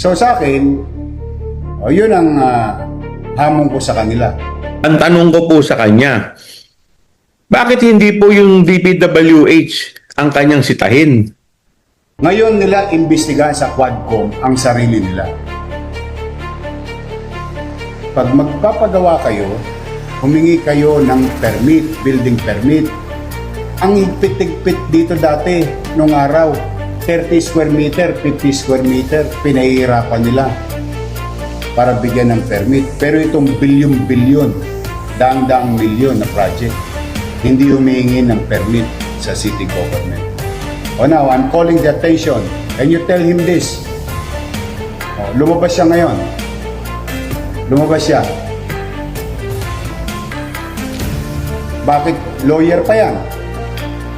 So sa akin, o yun ang ah, hamon ko sa kanila. Ang tanong ko po sa kanya, bakit hindi po yung DPWH ang kanyang sitahin? Ngayon nila imbestigahan sa Quadcom ang sarili nila. Pag magpapagawa kayo, humingi kayo ng permit, building permit. Ang higpit-higpit dito dati, nung araw, 30 square meter, 50 square meter, pinahihirapan nila para bigyan ng permit. Pero itong bilyon-bilyon, daang-daang milyon na project, hindi humihingi ng permit sa city government. O now, I'm calling the attention. Can you tell him this? O, lumabas siya ngayon. Lumabas siya. Bakit lawyer pa yan?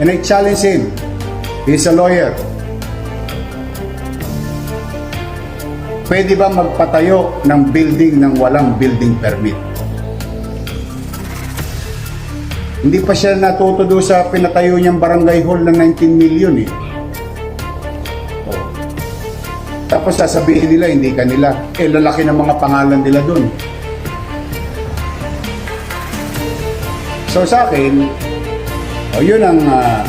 And I challenge him. He's a lawyer. Pwede ba magpatayo ng building ng walang building permit? Hindi pa siya natuto doon sa pinatayo niyang barangay hall ng 19 million eh. Tapos sasabihin nila, hindi kanila. Eh, lalaki ng mga pangalan nila doon. So sa akin, oh, yun ang ah,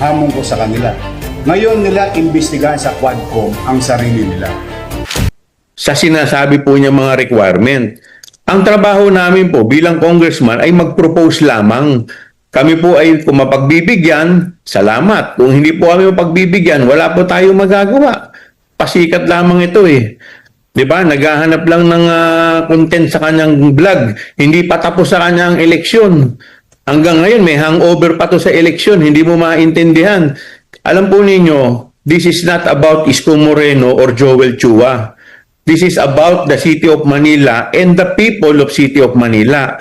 hamon ko sa kanila. Ngayon nila imbestigahan sa Quadcom ang sarili nila. Sa sinasabi po niya mga requirement. Ang trabaho namin po bilang congressman ay mag-propose lamang. Kami po ay kung mapagbibigyan, salamat. Kung hindi po kami mapagbibigyan, wala po tayo magagawa. Pasikat lamang ito eh. 'Di ba? Naghahanap lang ng ah, content sa kanyang vlog. Hindi pa tapos sa kanyang eleksyon. Hanggang ngayon may hangover pa to sa eleksyon, hindi mo maintindihan. Alam po ninyo, this is not about Isko Moreno or Joel Chua. This is about the City of Manila and the people of City of Manila.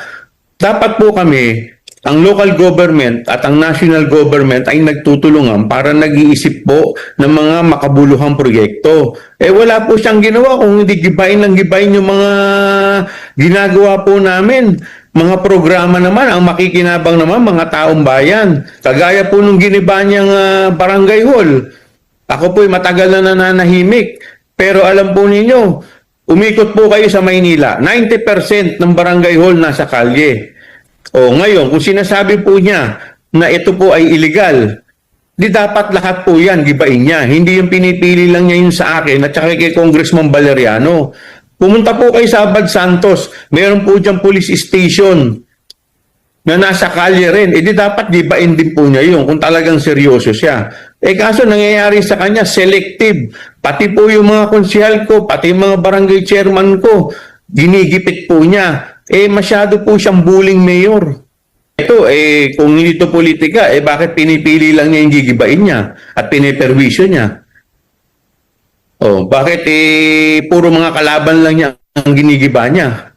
Dapat po kami, ang local government at ang national government ay nagtutulungan para nag-iisip po ng mga makabuluhang proyekto. Eh wala po siyang ginawa kung hindi gibain lang gibain yung mga ginagawa po namin. Mga programa naman, ang makikinabang naman mga taong bayan. Kagaya po nung giniba niyang ah, barangay hall. Ako po'y matagal na nananahimik. Pero alam po ninyo, umikot po kayo sa Maynila. 90% ng barangay hall nasa kalye. O ngayon, kung sinasabi po niya na ito po ay illegal, di dapat lahat po yan, gibain niya. Hindi yung pinipili lang niya yun sa akin at saka kay Congressman Valeriano. Pumunta po kayo sa Abad Santos, meron po dyan police station na nasa kalye rin, edi dapat gibain din po niya yun kung talagang seryoso siya. Eh kaso nangyayari sa kanya, selective. Pati po yung mga konsyal ko, pati mga barangay chairman ko, ginigipit po niya. Eh masyado po siyang bullying mayor. Ito, eh, kung hindi to politika, eh bakit pinipili lang niya yung gigibain niya at piniperwisyo niya? Oh, bakit eh puro mga kalaban lang niya ang ginigiba niya?